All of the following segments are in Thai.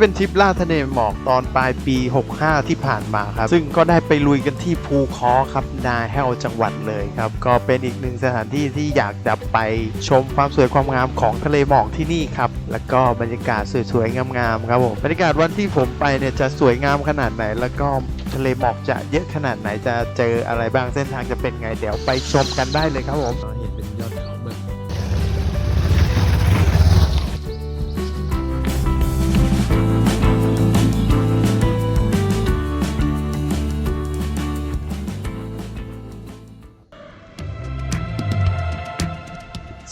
เป็นทริปล่าทะเลหมอกตอนปลายปี 65 ที่ผ่านมาครับ ซึ่งก็ได้ไปลุยกันที่ภูคอครับนาแห้วจังหวัดเลยครับ ก็เป็นอีกหนึ่งสถานที่ที่อยากจะไปชมความสวยความงามของทะเลหมอกที่นี่ครับ แล้วก็บรรยากาศสวยๆงามๆครับผมบรรยากาศวันที่ผมไปเนี่ยจะสวยงามขนาดไหน แล้วก็ทะเลหมอกจะเยอะขนาดไหนจะเจออะไรบ้างเส้นทางจะเป็นไงเดี๋ยวไปชมกันได้เลยครับผมเห็นเป็นยอด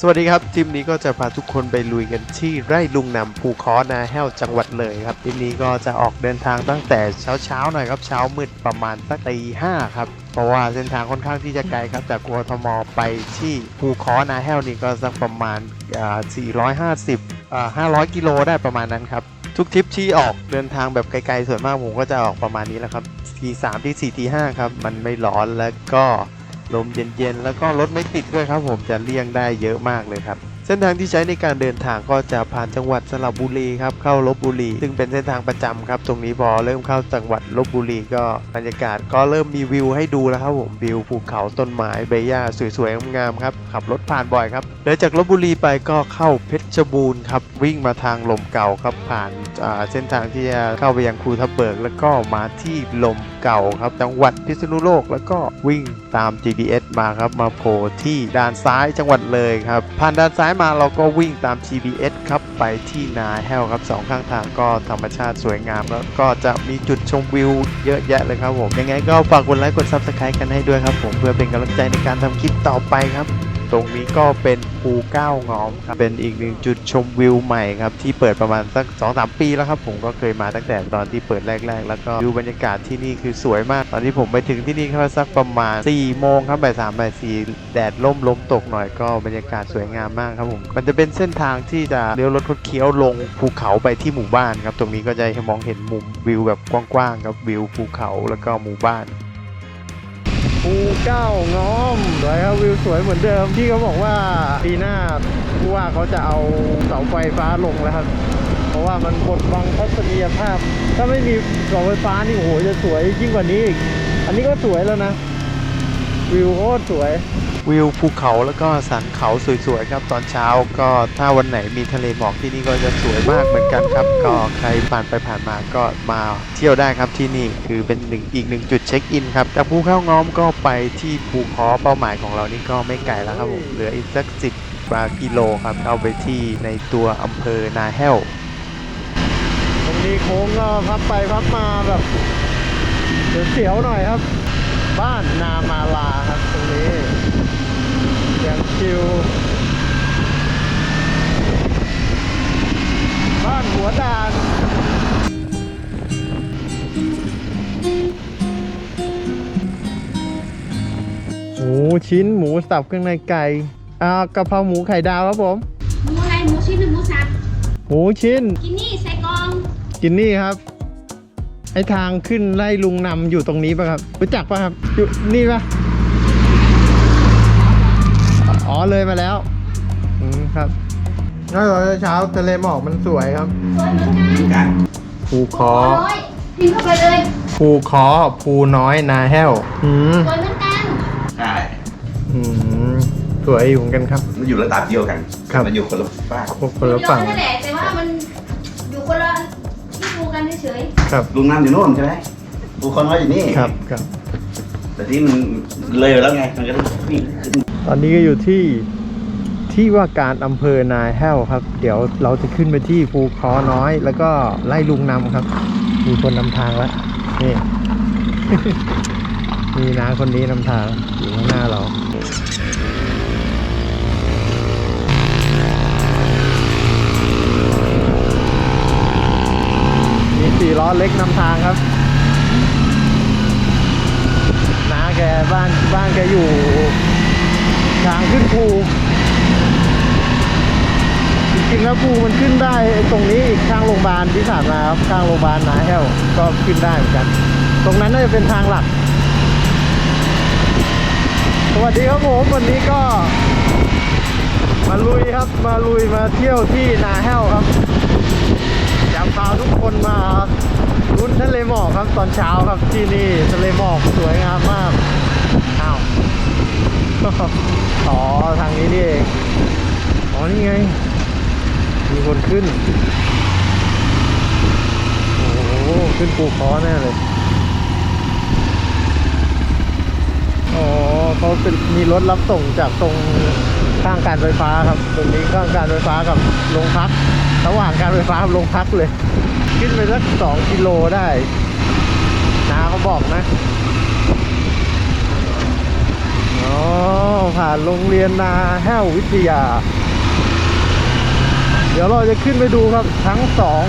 สวัสดีครับทริปนี้ก็จะพาทุกคนไปลุยกันที่ไร่ลุงนำภูคอนาแห้วจังหวัดเลยครับทริปนี้ก็จะออกเดินทางตั้งแต่เช้าเช้าๆหน่อยครับเช้ามืดประมาณสักตีห้าครับเพราะว่าเส้นทางค่อนข้างที่จะไกลครับจากกทมไปที่ภูคอนาแห้วนี่ก็สักประมาณ 450 500 กิโลได้ประมาณนั้นครับทุกทริปที่ออกเดินทางแบบไกลๆส่วนมากผมก็จะออกประมาณนี้แหละครับทีสามที่สี่ทีห้าครับมันไม่ร้อนแล้วก็ ลมเย็นๆ แล้วก็รถไม่ติดด้วยครับผมจะเลี่ยงได้เยอะมากเลยครับ เส้นทางที่ใช้ในการเดินทางก็จะผ่านจังหวัดสระบุรีครับเข้าลบบุรี ซึ่งเป็นเส้นทางประจำครับ ตรงนี้พอเริ่มเข้าจังหวัดลบบุรีก็บรรยากาศก็เริ่มมีวิวให้ดูแล้วครับผมวิวภูเขาต้นไม้ใบหญ้าสวยๆงามๆครับขับรถผ่านบ่อยครับเลยจากลบบุรีไปก็เข้าเพชรบูรณ์ครับวิ่งมาทางลมเก่าครับผ่าน เส้นทางที่จะเข้าไปยังภูทับเบิก แล้วก็มาที่ลมเก่าครับจังหวัดพิษณุโลก แล้วก็วิ่งตาม GPS มาครับมาโผล่ที่ด้านซ้ายจังหวัดเลยครับผ่านด้านซ้ายมาเราก็วิ่งตาม GPS ครับไปที่นาแห้วครับสองข้างทางก็ธรรมชาติสวยงามแล้วก็จะมีจุดชมวิวเยอะแยะเลยครับผมยังไงก็ฝากกดไลค์กด Subscribe กันให้ด้วยครับผมเพื่อเป็นกำลังใจในการทำคลิปต่อไปครับ ตรงนี้ก็เป็นภูเก้างอมครับเป็นอีกหนึ่งจุดชมวิวใหม่ครับที่เปิดประมาณสัก2อสปีแล้วครับผมก็เคยมาตั้งแต่ตอนที่เปิดแรก ๆ แล้วก็วิวบรรยากาศที่นี่คือสวยมาก ตอนที่ผมไปถึงที่นี่ก็สักประมาณ4ี่โมงครับบ่ายสามบ่ายสี่แดดล่มลมตกหน่อยก็บรรยากาศสวยงามมากครับผมมันจะเป็นเส้นทางที่จะเลี้ยวรถคดเคี้ยวลงภูเขาไปที่หมู่บ้านครับตรงนี้ก็จะมองเห็นมุมวิวแบบกว้างๆครับวิวภูเขาแล้วก็หมู่บ้าน ภูเก้าง้อมสวยครับวิวสวยเหมือนเดิมที่เขาบอกว่าปีหน้าผู้ว่าเขาจะเอาเสาไฟฟ้าลงแล้วครับ เพราะว่ามันบดบังทัศนียภาพ ถ้าไม่มีเสาไฟฟ้านี่โอ้โหจะสวยยิ่งกว่านี้อีก อันนี้ก็สวยแล้วนะ วิวโคตรสวย วิวภูเขาแล้วก็สันเขาสวยๆครับ ตอนเช้าก็ถ้าวันไหนมีทะเลหมอกที่นี่ก็จะสวยมากเหมือนกันครับ ก็ใครผ่านไปผ่านมาก็มาเที่ยวได้ครับที่นี่คือเป็นหนึ่งอีกหนึ่งจุดเช็คอินครับจากภูเขาง้อมก็ไปที่ภูคอเป้าหมายของเรานี่ก็ไม่ไกลแล้วครับผมเหลืออีกสักสิบกว่ากิโลครับเข้าไปที่ในตัวอำเภอนาแห้วตรงนี้โค้งก็พับไปพับมาแบบเสียวๆหน่อยครับ บ้านนามาลาครับตรงนี้ ย่างชิว บ้านหัวดานหมูชิ้นหมูสับเครื่องในไก่อ่ากะเพราหมูไข่ดาวครับผม หมูอะไรหมูชิ้นหรือหมูสับหมูชิ้น กินนี่ใส่กล่องกินนี่ครับ ไอทางขึ้นไล่ลุงนำอยู่ตรงนี้ป่ะครับ รู้จักป่ะครับ อยู่นี่ป่ะ อ๋อเลยมาแล้ว อืมครับน่าตอนเช้าทะเลหมอกมันสวยครับ สวยเหมือนกันภูคอร้อยพิมพ์เข้าไปเลยภูคอภูน้อยนาแห้ว อืมสวยเหมือนกันใช่อืมสวยอยู่เหมือนกันครับ มันอยู่ระดับเดียวกันครับ มันอยู่คนละฝ้ากพวกคนละฝั่งเดียวนั่นแหละแต่ว่ามันอยู่คนละที่ดูกันเฉยครับ ลุงน้ำอยู่โน่นใช่ไหมภูเขาน้อยอยู่นี่ครับครับแต่ที่มันเลยไปแล้วไงมันก็ต้องวิ่งขึ้นต อนนี้ก็อยู่ที่ที่ว่าการอำเภอนายแห้วครับ เดี๋ยวเราจะขึ้นไปที่ภูคอน้อย แล้วก็ไล่ลุงนำครับ มีคนนำทางแล้วนี่ มีน้าคนนี้นำทางอยู่ข้างหน้าเรามีสี่ล้อเล็กนำทางครับน้าแกบ้านบ้านแกอยู่ ทางขึ้นภูจริงๆแล้วภูมันขึ้นได้ตรงนี้อีกข้างโรงพยาบาลที่ผ่านมาครับข้างโรงพยาบาลนาแห้วก็ขึ้นได้เหมือนกัน ตรงนั้นน่าจะเป็นทางหลัก สวัสดีครับผมวันนี้ก็ มาลุยครับมาลุยมาเที่ยวที่นาแห้วครับจากพาทุกคนมาลุ้นทะเลหมอกครับตอนเช้าครับที่นี่ทะเลหมอกสวยงามมากอ้าว อ๋อทางนี้นี่เองอ๋อนี่ไง มีคนขึ้น โอ้โห ขึ้นภูคอแน่เลยอ๋อเขาเป็นมีรถรับส่งจากตรงข้างการไฟฟ้าครับ ตรงนี้ข้างการไฟฟ้ากับโรงพัก ระหว่างการไฟฟ้ากับโรงพักเลย ขึ้นไปสักสองกิโลได้ นาเขาบอกนะ ผ่านโรงเรียนนาแห้ววิทยา เดี๋ยวเราจะขึ้นไปดูครับทั้งสอง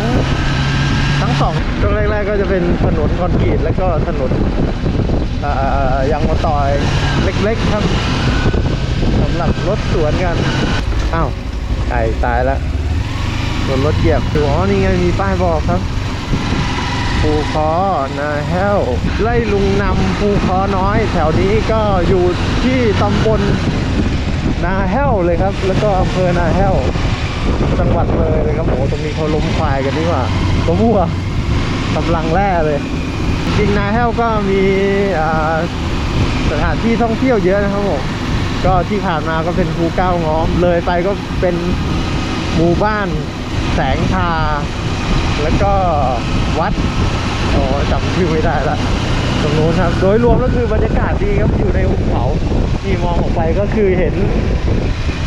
ทั้งสองช่วงแรกๆก็จะเป็นถนนคอนกรีตแล้วก็ถนนยางมะตอยเล็กๆครับสำหรับรถสวนกันอ้าวไก่ตายแล้วโดนรถเหยียบดูอ๋อนี่ไงมีป้ายบอกครับภูคอนาแห้วไล่ลุงนำภูคอน้อย แถวนี้ก็อยู่ ที่ตำบลนาแห้วเลยครับ แล้วก็อำเภอนาแห้วจังหวัดเลยเลยครับโอ้โหตรงนี้เขาล้มควายกันดีกว่าตัววัวกำลังแร่เลย จริงนาแห้วก็มีสถานที่ท่องเที่ยวเยอะนะครับผมก็ที่ผ่านมาก็เป็นภูเก้าง้อมเลยไปก็เป็นหมู่บ้านแสงทา แล้วก็วัดโอ้จำชื่อไม่ได้ละ ตรงนู้นครับ โดยรวมก็คือบรรยากาศดีครับ อยู่ในหุบเขาที่มองออกไปก็คือเห็น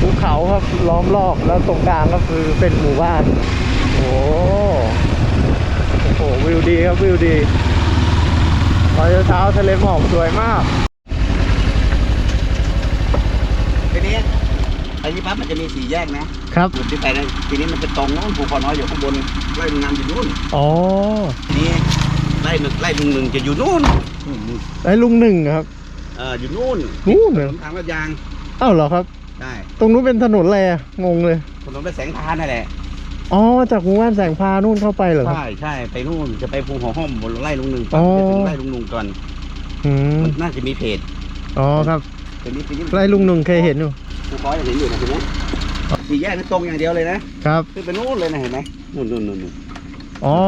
ภูเขาครับล้อมรอบแล้วตรงกลางก็คือเป็นหมู่บ้าน โอ้โอ้โหวิวดีครับวิวดีตอนเช้าๆทะเลหมอกสวยมากทีนี้ไปที่ปั๊บมันจะมีสี่แยกนะครับจุดที่ไปนะทีนี้มันจะตรงโน้นภูคอน้อยอยู่ข้างบนไล่ลุงนำอยู่นู่นอ๋อทีนี้ ไล่หนึ่งไล่ลุงหนึ่งจะอยู่นู่นนู่นนู่นไอ้ลุงหนึ่งครับเอออยู่นู่นนู่นเหรอทางลาดยางอ้าวเหรอครับได้ตรงนู้นเป็นถนนอะไรอะงงเลยถนนไปแสงทานนั่นแหละอ๋อจากหมู่บ้านแสงพานู่นเข้าไปเหรอครับใช่ใช่ไปนู่นจะไปภูหัวห้อมบนไล่ลุงหนึ่งอ๋อจะถึงไล่ลุงหนึ่งก่อนอืมมันน่าจะมีเพจอ๋อครับทีนี้ทีนี้ไล่ลุงหนึ่งเคยเห็นอยู่ภูคอยจะเห็นอยู่นะทีนี้สี่แยกนี่ตรงอย่างเดียวเลยนะครับขึ้นไปนู่นเลยนะเห็นไหมนู่นนู่นนู่นนู่น อ๋อ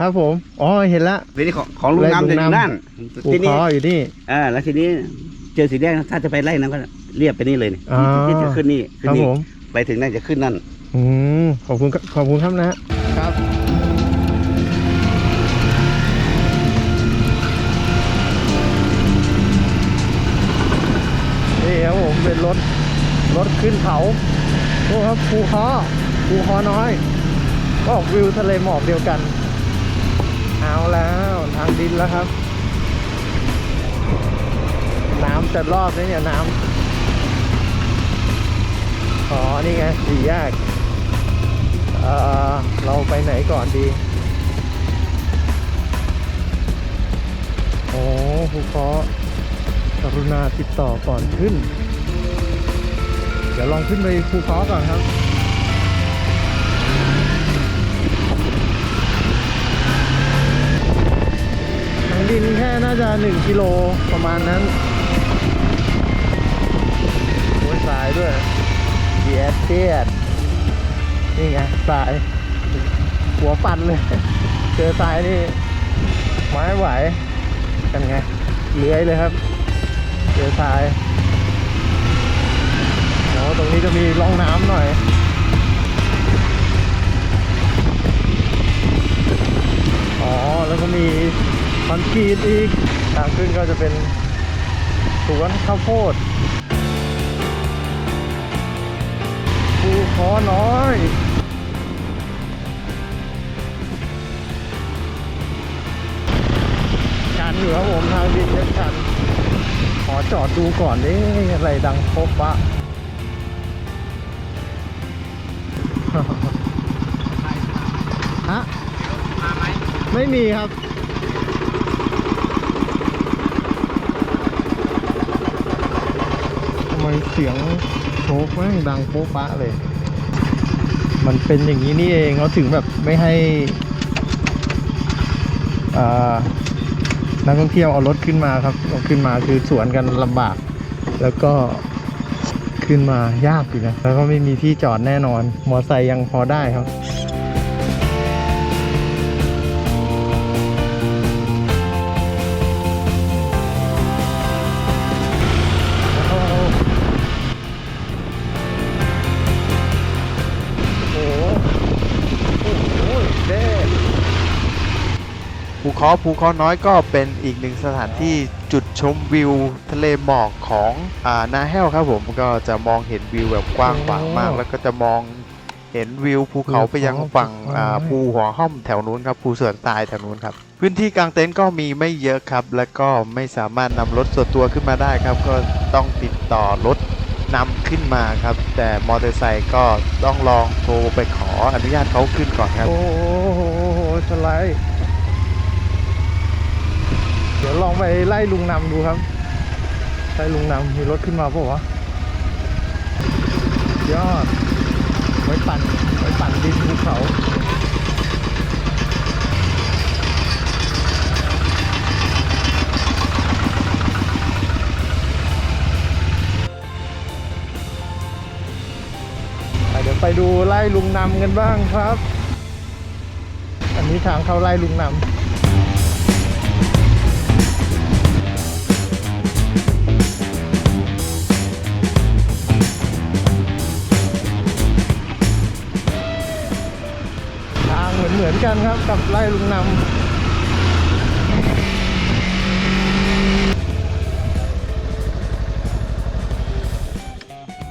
ครับผมอ๋อเห็นละทีนี้ของของลุงไล่น้ำจะอลุงยู่น้ำนั่นภูทีนี้คออยู่นี่ อ่าแล้วทีนี้เจอสีแดงถ้าจะไปไล่น้ำก็เรียบไปนี่เลยนี่อ๋อ ที่จะขึ้นนี่ขึ้คนรับนี่ผมไปถึงนั่นจะขึ้นนั่น อืมขอบคุณครับขอบคุณครับนะฮะครับ นี่ครับผมเป็นรถรถขึ้นเขาโอ้ครับภูคอภูคอน้อย ก็ออกวิวทะเลหมอกเดียวกัน เอาแล้วทางดินแล้วครับ น้ำจะรอดไหมเนี่ยน้ำอ๋อ นี่ไงสี่แยกเออเราไปไหนก่อนดี โอ้ภูเคาะกรุณาติดต่อก่อนขึ้น เดี๋ยวลองขึ้นไปภูเคาะก่อนครับ ดินแค่น่าจะ 1 กิโลประมาณนั้นโอ้ยสายด้วยเดียดเดียดนี่ไงทราย หัวปั่นเลย เจอทรายนี่ไม้ไหวกันไงเลื้อยเลยครับ เจอทรายโอ้ตรงนี้จะมีร่องน้ำหน่อยอ๋อ แล้วก็มี อนกรีตอีก ทางขึ้นก็จะเป็นสวนข้าวโพดภูขอน้อยชันอยู่ครับผมทางดินยังชัน ขอจอดดูก่อนนี่อะไรดังโป๊ะปะฮะไม่มีครับ ทำไม เสียงโชกแม่งดังโป๊ะปะเลย มันเป็นอย่างนี้นี่เองเขาถึงแบบไม่ให้นักท่องเที่ยวเอารถขึ้นมาครับเอาขึ้นมาคือสวนกันลำบาก แล้วก็ขึ้นมายากอยู่นะแล้วก็ไม่มีที่จอดแน่นอน มอไซค์ยังพอได้ครับ คอภูคอน้อยก็เป็นอีกหนึ่งสถานที่จุดชมวิวทะเลหมอกของอ่านาแห้วครับผมก็จะมองเห็นวิวแบบกว้างขวางมาก แล้วก็จะมองเห็นวิวภูเขาไปยังฝั่งอ่าภูหัวห้อมแถวนู้นครับภูเสือนทรายแถวนู้นครับพื้นที่กลางเต็นท์ก็มีไม่เยอะครับ แล้วก็ไม่สามารถนำรถส่วนตัวขึ้นมาได้ครับ ก็ต้องติดต่อรถนำขึ้นมาครับ แต่มอเตอร์ไซค์ก็ต้องลองโทรไปขออนุญาตเขาขึ้นก่อนครับ โอ้โหสไลด์ เดี๋ยวลองไปไล่ลุงนำดูครับ ไล่ลุงนำมีรถขึ้นมาป่าวะยอดไว้ปั่นไว้ปั่นดินภูเขาไปเดี๋ยวไปดูไล่ลุงนำกันบ้างครับ อันนี้ทางเข้าไล่ลุงนำ กันครับกับไล่ลุงนำ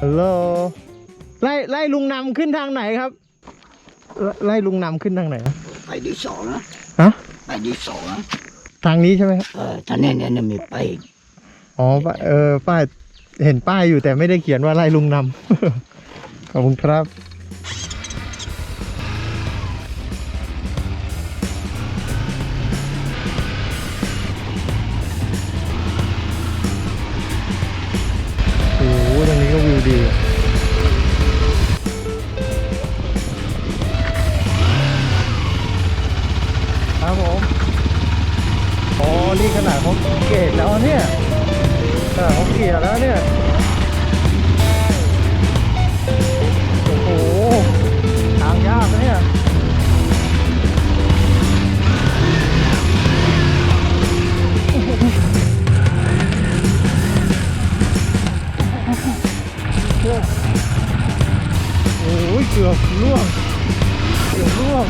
ฮัลโหลไล่ไล่ลุงนำขึ้นทางไหนครับ ไล่ไล่ลุงนำขึ้นทางไหนไปที่สองนะฮะไปที่สองนะทางนี้ใช่ไหมครับเออท่านเนี่ยเนี่ยมีไปอ๋อป้ายเออป้ายเห็นป้ายอยู่แต่ไม่ได้เขียนว่าไล่ลุงนำขอบคุณครับ เกือบล่วง เกือบล่วง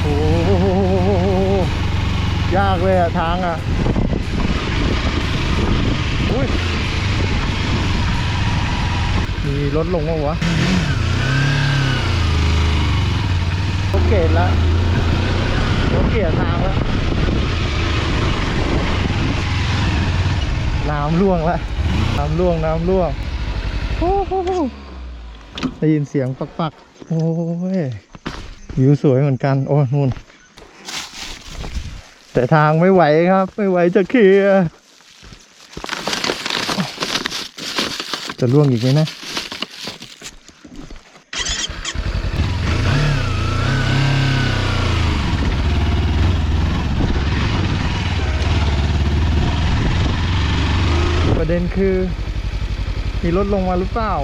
โอ้โห ยากเลยอะทางอะอุ้ย มีรถลงมั้าวะรถเกตแล้วรถเกียร์ทางแล้วน้ำล่วงแล้ว น้ำล่วงน้ำล่วงโอ้โหได้ยินเสียงปักปักโอ้ยวิวสวยเหมือนกัน โอ้นู่น แต่ทางไม่ไหวครับ ไม่ไหวจะเคลียร์จะล่วงอีกไหมนะ ประเด็นคือมีรถลงมาหรือเปล่า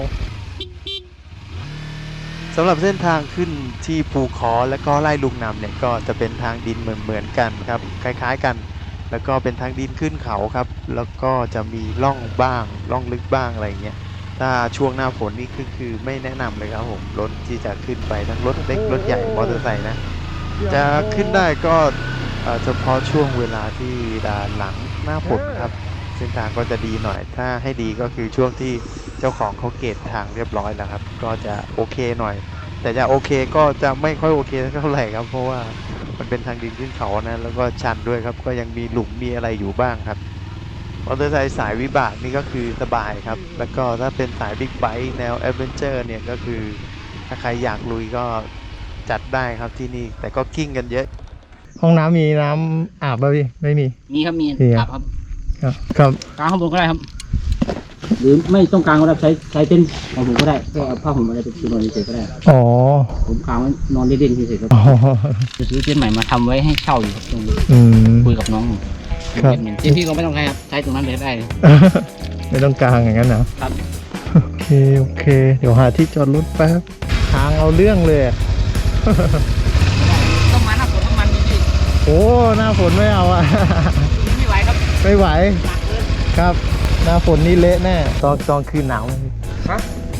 สำหรับเส้นทางขึ้นที่ภูคอและก็ไล่ลุงนำเนี่ยก็จะเป็นทางดินเหมือนเหมือนๆกันครับคล้ายๆกัน แล้วก็เป็นทางดินขึ้นเขาครับ แล้วก็จะมีร่องบ้างร่องลึกบ้างอะไรเงี้ยถ้าช่วงหน้าฝนนี่คือคือไม่แนะนำเลยครับผมรถที่จะขึ้นไปทั้งรถเล็กรถใหญ่มอเตอร์ไซค์นะจะขึ้นได้ก็เอ่อเฉพาะช่วงเวลาที่ด่านหลังหน้าฝนครับเส้นทางก็จะดีหน่อย ถ้าให้ดีก็คือช่วงที่เจ้าของเขาเกตทางเรียบร้อยแล้วครับ ก็จะโอเคหน่อย แต่จะโอเคก็จะไม่ค่อยโอเคเท่าไหร่ครับ เพราะว่ามันเป็นทางดินขึ้นเขานะแล้วก็ชันด้วยครับ ก็ยังมีหลุมมีอะไรอยู่บ้างครับมอเตอร์ไซค์สายวิบากนี่ก็คือสบายครับ แล้วก็ถ้าเป็นสายบิ๊กไบค์แนวแอดเวนเจอร์เนี่ยก็คือถ้าใครอยากลุยก็จัดได้ครับที่นี่แต่ก็กิ้งกันเยอะ ห้องน้ำมีน้ำอาบป่ะพี่ไม่มี มีครับมีมีครับครับครับ ครับกลางข้างบนก็ได้ครับ หรือไม่ต้องกลางก็ได้ใช้ใช้เต็นท์ของผมก็ได้แค่เอาผ้าห่มอะไรไปปูนอนเฉยๆก็ได้ อ๋อผมกลางไว้นอนเล่นๆเฉยๆครับอ๋อจะซื้อเต็นท์ใหม่มาทำไว้ให้เช่าอยู่ครับตรงนี้อืม คุยกับน้องอยู่ครับ เต็นท์พี่ก็ไม่ต้องใช้ครับใช้ตรงนั้นเลยก็ได้เลย ไม่ต้องกลางอย่างนั้นนะครับ โอเคโอเค เดี๋ยวหาที่จอดรถแป๊บทางเอาเรื่องเลยอะต้องมาหน้าฝนน้ำมันพี่โอ้หน้าฝนไม่เอาอะ ไม่ไหวครับไม่ไหวหนักเกินครับหน้าฝนนี่เละแน่ตอนตอนคืนหนาวไหมพี่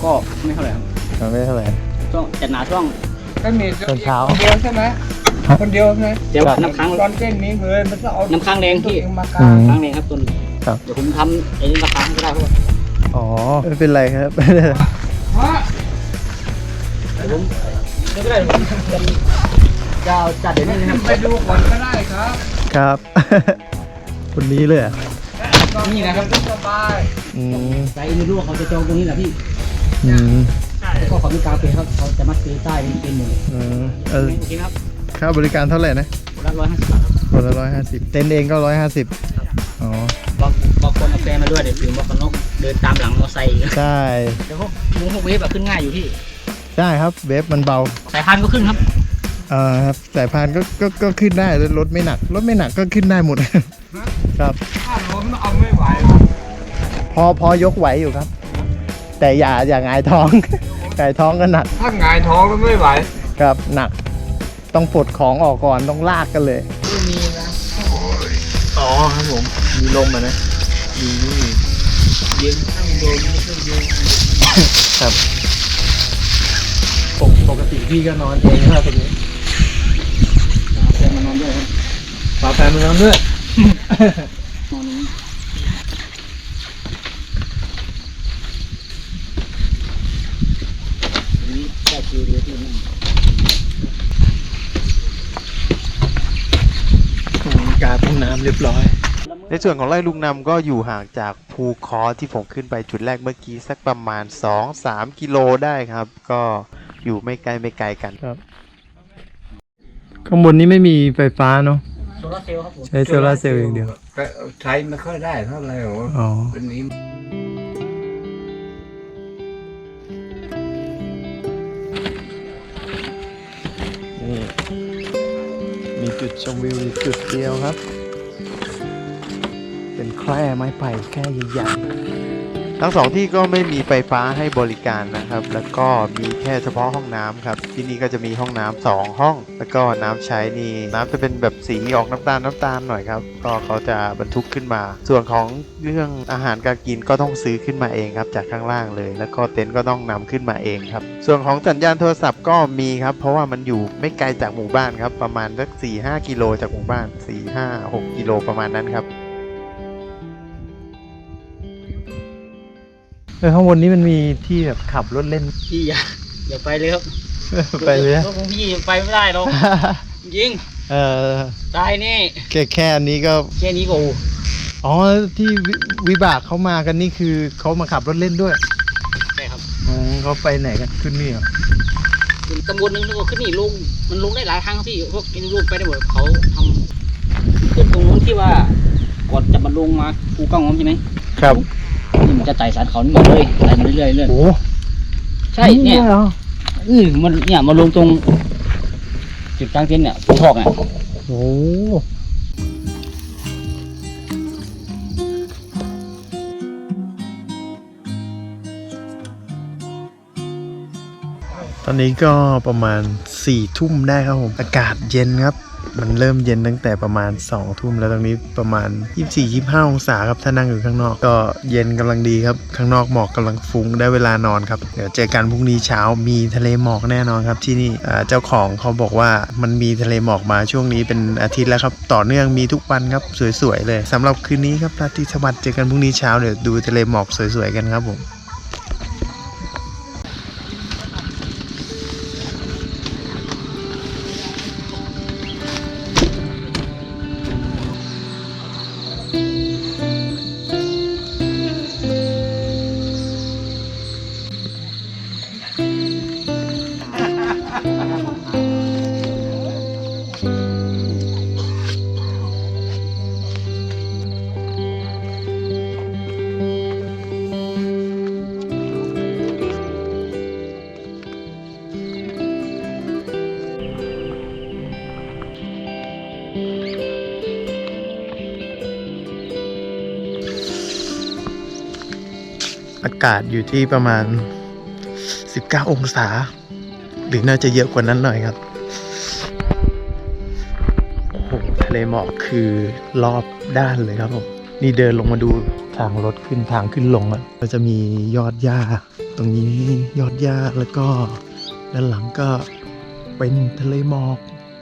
ก็ไม่เท่าไหร่ครับไม่เท่าไหร่ช่วงจะหนาช่วงก็มีตอนเช้าคนเดียวใช่ไหมคนเดียวใช่ไหมเดี๋ยวน้ำค้างตอนเต้นนี้เลยมันจะเอาน้ำค้างแรงพี่ตัวเองมากาอืรมค้างแรงครับต้นครับเดี๋ยวผมทำไอ้นี่ราคาให้ก็ได้เพราะว่าอ๋อไม่เป็นไรครับเดี๋ยวผมไม่เป็นไรผมเป็นยาวจัดเดี๋ยวนี้นะครับไปดูก่อนก็ได้ครับครับ คนนี้เลยเหรอนี่นะครับสบายอืมใจไม่รู้ว่าเขาจะจองตรงนี้แหละพี่อืมแล้วก็เขามีกาวเปเขาเขาจะมัดตีใต้เป็นเป็นหมดเลยอืมเออโอเคครับค่าบริการเท่าไหร่นะคนละร้อยห้าสิบบาทครับคนละร้อยห้าสิบเต็นท์เองก็ร้อยห้าสิบอ๋อบางบางคนเอาแฟนมาด้วยเดี๋ยวถือว่ากันนกเดินตามหลังมอเตอร์ไซค์ใช่แต่พวกมุ้งพวกเวฟแบบขึ้นง่ายอยู่พี่ใช่ครับเวฟมันเบาสายพานก็ขึ้นครับ เอ่าครับสายพานก็ก็ก็ขึ้นได้แล้วรถไม่หนักรถไม่หนักก็ขึ้นได้หมด ครับถ้าล้มเอาไม่ไหวพอพอยกไหวอยู่ครับ แต่อย่าอย่าหงายท้อง หงายท้องก็หนัก ถ้าหงายท้องก็ไม่ไหวครับหนัก ต้องปลดของออกก่อนต้องลากกันเลยมีนะอ๋อครับผมมีลมอะนะมียืนข้างบนนี่ก็ยืนครับปกปกติพี่ก็นอนเองครับตรงนี้แฟนมานอนด้วยครับฝาแฟนมานอนด้วย การห้องน้ำเรียบร้อย ในส่วนของไร่ลุงนำก็อยู่ห่างจากภูคอที่ผมขึ้นไปจุดแรกเมื่อกี้สักประมาณ 2-3 กิโลได้ครับ ก็อยู่ไม่ไกลไม่ไกลกันครับ ข้างบนนี้ไม่มีไฟฟ้าเนาะ โซลาร์เซลล์ครับผมใช้โซลาร์เซลล์อย่างเดียวแต่ใช้ไม่ค่อยได้เท่าไหร่หรอกอ๋อ เป็นนี้ นี่มีจุดชมวิวอยู่จุดเดียวครับ เป็นแคร่ไม้ไผ่แคร่ใหญ่ ทั้งสองที่ก็ไม่มีไฟฟ้าให้บริการนะครับ แล้วก็มีแค่เฉพาะห้องน้ำครับ ที่นี่ก็จะมีห้องน้ำสองห้อง แล้วก็น้ำใช้นี่น้ำจะเป็นแบบสีออกน้ำตาลน้ำตาลหน่อยครับ ก็เขาจะบรรทุกขึ้นมา ส่วนของเรื่องอาหารการกินก็ต้องซื้อขึ้นมาเองครับ จากข้างล่างเลย แล้วก็เต็นท์ก็ต้องนำขึ้นมาเองครับ ส่วนของสัญญาณโทรศัพท์ก็มีครับ เพราะว่ามันอยู่ไม่ไกลจากหมู่บ้านครับ ประมาณสัก4 5กิโลจากหมู่บ้าน4 5 6กิโลประมาณนั้นครับ เออข้างบนนี้มันมีที่แบบขับรถเล่น พี่อย่าอย่าไปเลยครับไปเลยอะรถของพี่ไปไม่ได้หรอกยิงเออตายนี่แค่แค่อันนี้ก็ แค่นี้ก็โอ้อ๋อที่วิวิบากเขามากันนี่คือเขามาขับรถเล่นด้วยใช่ครับอ๋อเขาไปไหนกันขึ้นนี่เหรอถึงตำบลหนึงแล้วก็ขึ้นนี่ลงมันลงได้หลายครั้งครับพี่พวกนี้ลงไปได้หมดเขาทำขึ้นตรงนู้นที่ว่าก่อนจะมาลงมาภูเก้างอมใช่ไหมครับ นี่มันจะไต่สันเขานี่มาเลยไต่มาเรื่อยๆเรื่อยโอ้ๆใช่เนี่ยเหรออือมันเนี่ยมาลงตรง จุดกลางเต็นท์เนี่ยภูทอกเนี่ยโอ้ตอนนี้ก็ประมาณสี่ทุ่มได้ครับผม อากาศเย็นครับ มันเริ่มเย็นตั้งแต่ประมาณ2องทุ่มแล้วตรงนี้ประมาณ 24-25 องศาครับถ้านั่งอยู่ข้างนอก ก็เย็นกำลังดีครับ ข้างนอกหมอกกำลังฟุ้งได้เวลานอนครับ เดี๋ยวเจอกันพรุ่งนี้เช้ามีทะเลหมอกแน่นอนครับที่นี่เจ้าของเขาบอกว่ามันมีทะเลหมอกมาช่วงนี้เป็นอาทิตย์แล้วครับ ต่อเนื่องมีทุกวันครับสวยๆเลยสำหรับคืนนี้ครับราตรีสวัสดิ์เจอกันพรุ่งนี้เช้าเดี๋ยวดูทะเลหมอกสวยๆกันครับผมากาศอยู่ที่ประมาณ 19 องศา หรือน่าจะเยอะกว่านั้นหน่อยครับ โอ้โหทะเลหมอกคือรอบด้านเลยครับผม นี่เดินลงมาดูทางรถขึ้นทางขึ้นลงอะ่ะก็จะมียอดหญ้า ตรงนี้ยอดหญ้าแล้วก็ด้านหลังก็เป็นทะเลหมอก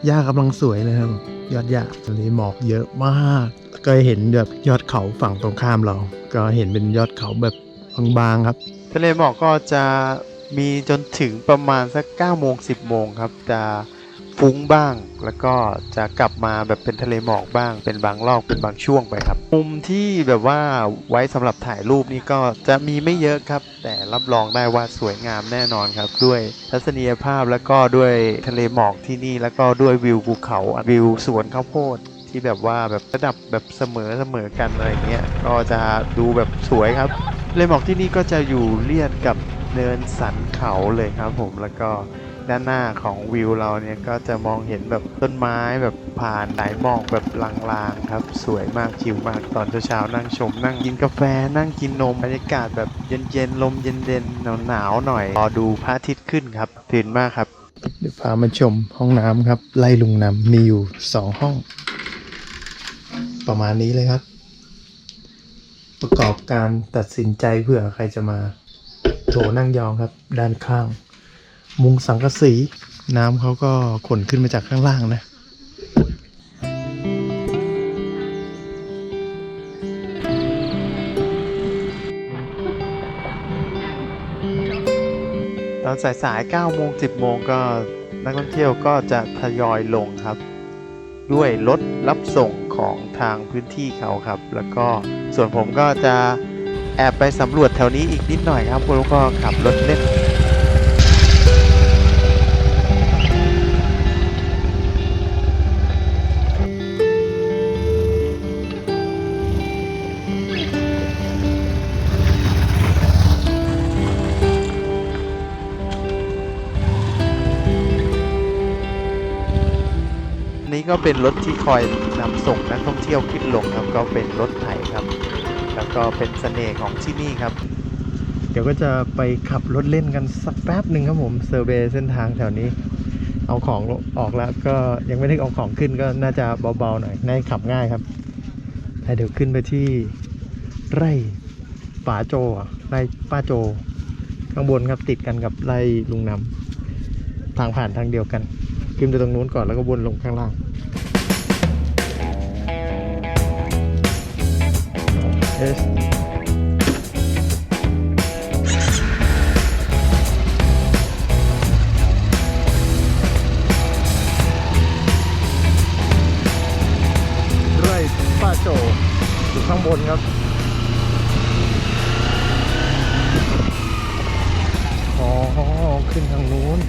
หญ้ากำลังสวยเลยครับ ยอดหญ้าทะเลหมอกเยอะมากแล้วก็เห็นแบบยอดเขาฝั่งตรงข้ามเรา ก็เห็นเป็นยอดเขาแบบ บางๆครับ ทะเลหมอกก็จะมีจนถึงประมาณสัก9โมง10โมงครับ จะฟุ้งบ้าง แล้วก็จะกลับมาแบบเป็นทะเลหมอกบ้าง เป็นบางรอบเป็นบางช่วงไปครับ มุมที่แบบว่าไว้สำหรับถ่ายรูปนี่ก็จะมีไม่เยอะครับ แต่รับรองได้ว่าสวยงามแน่นอนครับ ด้วยทัศนียภาพแล้วก็ด้วยทะเลหมอกที่นี่ แล้วก็ด้วยวิวภูเขาวิวสวนข้าวโพดที่แบบว่าแบบระดับแบบเสมอเสมอกันอะไรเงี้ยก็จะดูแบบสวยครับ เลหมอกที่นี่ก็จะอยู่เลียดกับเนินสันเขาเลยครับผมแล้วก็ด้านหน้าของวิวเราเนี่ยก็จะมองเห็นแบบต้นไม้แบบผ่านสายหมอกแบบลางๆครับ สวยมากชิลมากตอนเช้าๆนั่งชม นั่งกินกาแฟนั่งกินนมบรรยากาศแบบเย็นๆลมเย็นๆหนาวๆหน่อยรอดูพระอาทิตย์ขึ้นครับฟินมากครับเดี๋ยวพามาชมห้องน้ำครับ ไล่ลุงน้ำมีอยู่สองห้อง ประมาณนี้เลยครับ ประกอบการตัดสินใจเผื่อใครจะมาโถนั่งยองครับ ด้านข้าง มุงสังกะสี น้ำเขาก็ขนขึ้นมาจากข้างล่างนะตอนสายๆ9โมง 10 โมงก็นักท่องเที่ยวก็จะทยอยลงครับ ด้วยรถรับส่ง ของทางพื้นที่เขาครับ แล้วก็ส่วนผมก็จะแอบไปสำรวจแถวนี้อีกนิดหน่อยครับแล้วก็ขับรถเล่น ก็เป็นรถที่คอยนำส่งนักท่องเที่ยวขึ้นลงครับ ก็เป็นรถไถครับ แล้วก็เป็นเสน่ห์ของที่นี่ครับ เดี๋ยวก็จะไปขับรถเล่นกันสักแป๊บหนึ่งครับผมเซอร์เวย์เส้นทางแถวนี้ เอาของออกแล้วก็ยังไม่ได้เอาของขึ้นก็น่าจะเบาๆหน่อยน่าขับง่ายครับแต่เดี๋ยวขึ้นไปที่ไร่ป่าโจไร่ป้าโจ ข้างบนครับติดกันกับไร่ลุงนำทางผ่านทางเดียวกัน ขึ้นไปตรงนู้นก่อนแล้วก็วนลงข้างล่างเอสไรป้าโจอยู่ข้างบนครับอ๋อขึ้นทางนู้น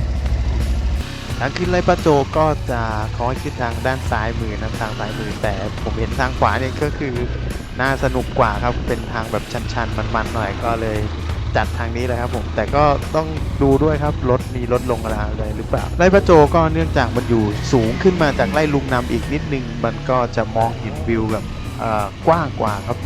ทางขึ้นไร่ป้าโจก็จะขอให้ขึ้นทางด้านซ้ายมือนะทางซ้ายมือ แต่ผมเห็นทางขวาเนี่ยก็คือน่าสนุกกว่าครับเป็นทางแบบชันๆมันๆหน่อยก็เลยจัดทางนี้เลยครับผมแต่ก็ต้องดูด้วยครับรถมีรถลงอะไรหรือเปล่าไร่ป้าโจก็เนื่องจากมันอยู่สูงขึ้นมาจากไร่ลุงนำอีกนิดนึง มันก็จะมองเห็นวิวแบบกว้างกว่าครับ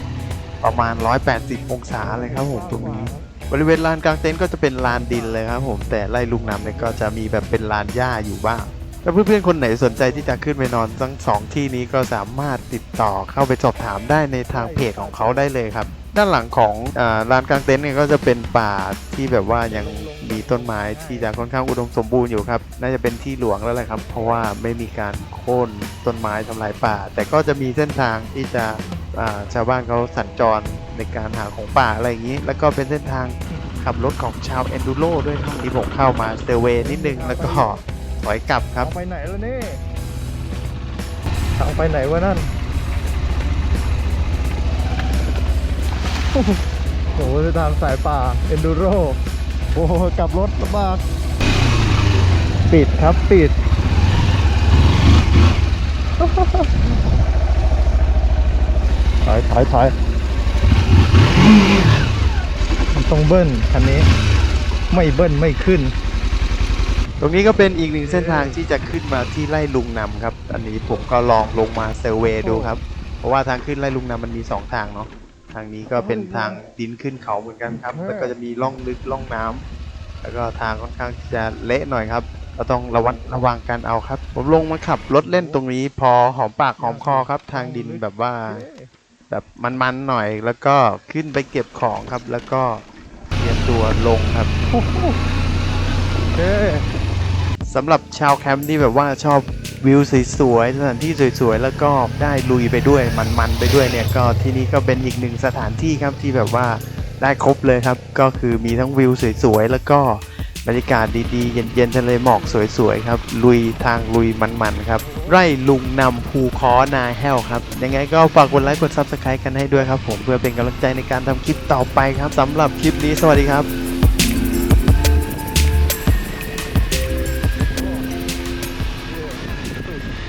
ประมาณ 180 องศาเลยครับผมตรงนี้ บริเวณลานกลางเต็นท์ก็จะเป็นลานดินเลยครับผมแต่ไร่ลุงน้ำเนี่ยก็จะมีแบบเป็นลานหญ้าอยู่บ้างถ้าเพื่อนๆคนไหนสนใจที่จะขึ้นไปนอนทั้งสองที่นี้ก็สามารถติดต่อเข้าไปสอบถามได้ในทางเพจของเขาได้เลยครับ ด้านหลังของอาลานกลางเต็นท์เนี่ยก็จะเป็นป่าที่แบบว่ายังมีต้นไม้ที่จะค่อนข้างอุดมสมบูรณ์อยู่ครับน่าจะเป็นที่หลวงแล้วแหละครับ เพราะว่าไม่มีการโค่นต้นไม้ทำลายป่า แต่ก็จะมีเส้นทางที่จะอ่าชาวบ้านเขาสัญจร ในการหาของป่าอะไรอย่างนี้ แล้วก็เป็นเส้นทางขับรถของชาวเอนดูโรด้วยครับที่ผมเข้ามาเซเวนิดนึงแล้วก็ถอยกลับครับ ทางไปไหนแล้วนี่ทางไปไหนวะนั่น โอ้โหโอ้โหทางสายป่า เอนดูโร โอ้โหกลับรถลำบาก ปิดครับปิด ถอยถอยถอย ต้องเบิ้ลคันนี้ ไม่เบิ้ลไม่ขึ้น ตรงนี้ก็เป็นอีกหนึ่งเส้นทางที่จะขึ้นมาที่ไร่ลุงนำครับ อันนี้ผมก็ลองลงมาเซอร์เวย์ดูครับ เพราะว่าทางขึ้นไร่ลุงนำมันมีสองทางเนาะทางนี้ก็เป็นทางดินขึ้นเขาเหมือนกันครับ แล้วก็จะมีร่องลึกร่องน้ำแล้วก็ทางค่อนข้างที่จะเละหน่อยครับเราต้องระวัดระวังกันเอาครับ ผมลงมาขับรถเล่นตรงนี้พอหอมปากหอมคอครับ ทางดินแบบว่า แบบมันๆหน่อยแล้วก็ขึ้นไปเก็บของครับ แล้วก็เตรียมตัวลงครับโอเคสำหรับชาวแคมป์ที่แบบว่าชอบวิวสวยๆสถานที่สวยๆแล้วก็ได้ลุยไปด้วยมันๆไปด้วยเนี่ยก็ที่นี่ก็เป็นอีกหนึ่งสถานที่ครับที่แบบว่าได้ครบเลยครับ ก็คือมีทั้งวิวสวยๆแล้วก็ บรรยากาศดีๆ เย็นๆทะเลหมอกสวยๆครับ ลุยทางลุยมันๆครับ ไร่ลุงนำภูคอนาแห้วครับ ยังไงก็ฝากกดไลค์กด Subscribe กันให้ด้วยครับผมเพื่อเป็นกำลังใจในการทำคลิปต่อไปครับสำหรับคลิปนี้สวัสดีครับ